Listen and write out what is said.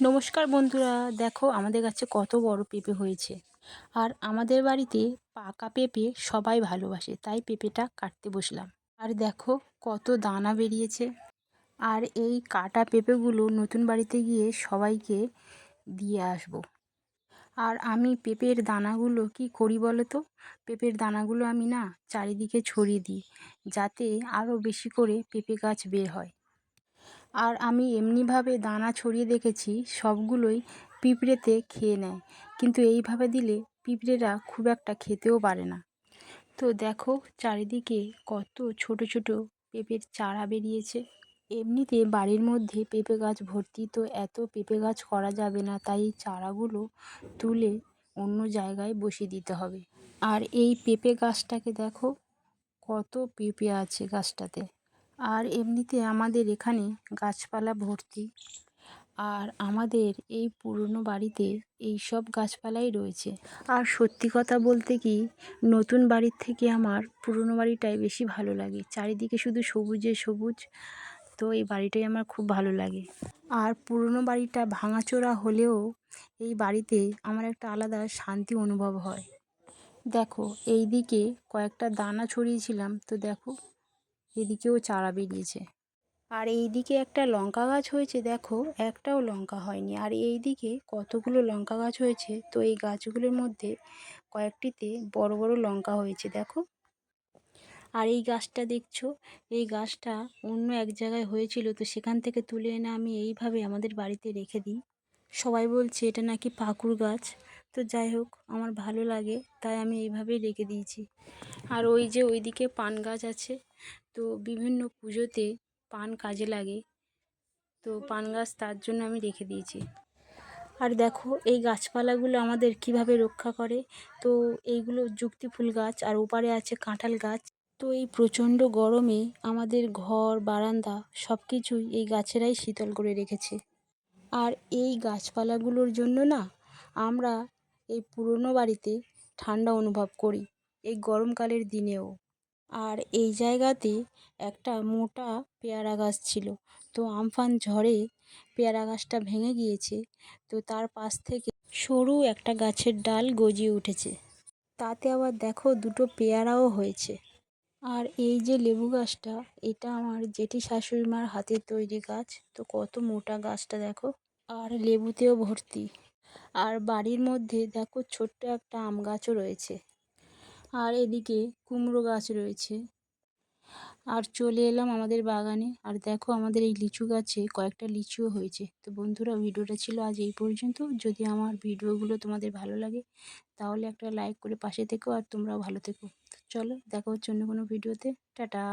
নমস্কার বন্ধুরা, দেখো আমাদের গাছে কত বড় পেঁপে হয়েছে। আর আমাদের বাড়িতে পাকা পেঁপে সবাই ভালোবাসে, তাই পেঁপেটা কাটতে বসলাম। আর দেখো কত দানা বেরিয়েছে। আর এই কাটা পেঁপেগুলো নতুন বাড়িতে গিয়ে সবাইকে দিয়ে আসব। আর আমি পেঁপের দানাগুলো কি করি বলো তো? পেঁপের দানাগুলো আমি না চারিদিকে ছড়িয়ে দিই, যাতে আরও বেশি করে পেঁপে গাছ বের হয়। আর আমি এমনিভাবে দানা ছড়িয়ে দেখেছি, সবগুলোই পিঁপড়েতে খেয়ে নেয়। কিন্তু এইভাবে দিলে পিঁপড়েরা খুব একটা খেতেও পারে না। তো দেখো চারিদিকে কত ছোট ছোট পেঁপের চারা বেরিয়েছে। এমনিতে বাড়ির মধ্যে পেঁপে গাছ ভর্তি তো এত পেঁপে গাছ করা যাবে না, তাই চারাগুলো তুলে অন্য জায়গায় বসিয়ে দিতে হবে। আর এই পেঁপে গাছটাকে দেখো, কত পেঁপে আছে গাছটাতে। আর এমনিতে আমাদের এখানে গাছপালা ভর্তি। আর আমাদের এই পুরনো বাড়িতে এই সব গাছপালাই রয়েছে। আর সত্যি কথা বলতে কি, নতুন বাড়ির থেকে আমার পুরনো বাড়িটাই বেশি ভালো লাগে। চারিদিকে শুধু সবুজে সবুজ, তো এই বাড়িটাই আমার খুব ভালো লাগে। আর পুরনো বাড়িটা ভাঙাচোরা হলেও এই বাড়িতে আমার একটা আলাদা শান্তি অনুভব হয়। দেখো এই দিকে কয়েকটা দানা ছড়িয়েছিলাম, তো দেখো এদিকেও চারা বেরিয়েছে। আর এই দিকে একটা লঙ্কা গাছ হয়েছে, দেখো, একটাও লঙ্কা হয়নি। আর এই দিকে কতগুলো লঙ্কা গাছ হয়েছে, তো এই গাছগুলোর মধ্যে কয়েকটিতে বড় বড় লঙ্কা হয়েছে, দেখো। আর এই গাছটা দেখছ, এই গাছটা অন্য এক জায়গায় হয়েছিল, তো সেখান থেকে তুলে এনে আমি এইভাবে আমাদের বাড়িতে রেখে দিই। সবাই বলছে, এটা নাকি পাকুর গাছ। তো যাই হোক, আমার ভালো লাগে, তাই আমি এইভাবেই রেখে দিয়েছি। আর ওই যে ওইদিকে পান গাছ আছে, তো বিভিন্ন পুজোতে পান কাজে লাগে, তো পান গাছ তার জন্য আমি রেখে দিয়েছি। আর দেখো, এই গাছপালাগুলো আমাদের কীভাবে রক্ষা করে, তো এইগুলো যুক্তি ফুল গাছ, আর ওপারে আছে কাঁঠাল গাছ। তো এই প্রচণ্ড গরমে আমাদের ঘর, বারান্দা সব কিছুই এই গাছেরাই শীতল করে রেখেছে। আর এই গাছপালাগুলোর জন্য না, আমরা এই পুরনো বাড়িতে ঠান্ডা অনুভব করি, এই গরমকালের দিনেও। আর এই জায়গাতে একটা মোটা পেয়ারা গাছ ছিল। তো আমফান ঝড়ে পেয়ারা গাছটা ভেঙে গিয়েছে। তো তার পাশ থেকে সরু একটা গাছের ডাল গজিয়ে উঠেছে। তাতে আবার দেখো দুটো পেয়ারাও হয়েছে। আর এই যে লেবু গাছটা, এটা আমার জেঠি শাশুড়ি মার হাতের তৈরি গাছ। তো কত মোটা গাছটা দেখো। আর লেবুতেও ভর্তি। আর বাড়ির মধ্যে দেখো ছোট্ট একটা আম গাছও রয়েছে। আর এদিকে কুমড়ো গাছ রয়েছে। আর চলে এলাম আমাদের বাগানে। আর দেখো আমাদের এই লিচু গাছে কয়েকটা লিচুও হয়েছে। তো বন্ধুরা, ভিডিওটা ছিল আজ এই পর্যন্ত। যদি আমার ভিডিওগুলো তোমাদের ভালো লাগে, তাহলে একটা লাইক করে পাশে থেকো আর তোমরাও ভালো থেকো। চলো, দেখা হচ্ছে অন্য কোনো ভিডিওতে। টাটা!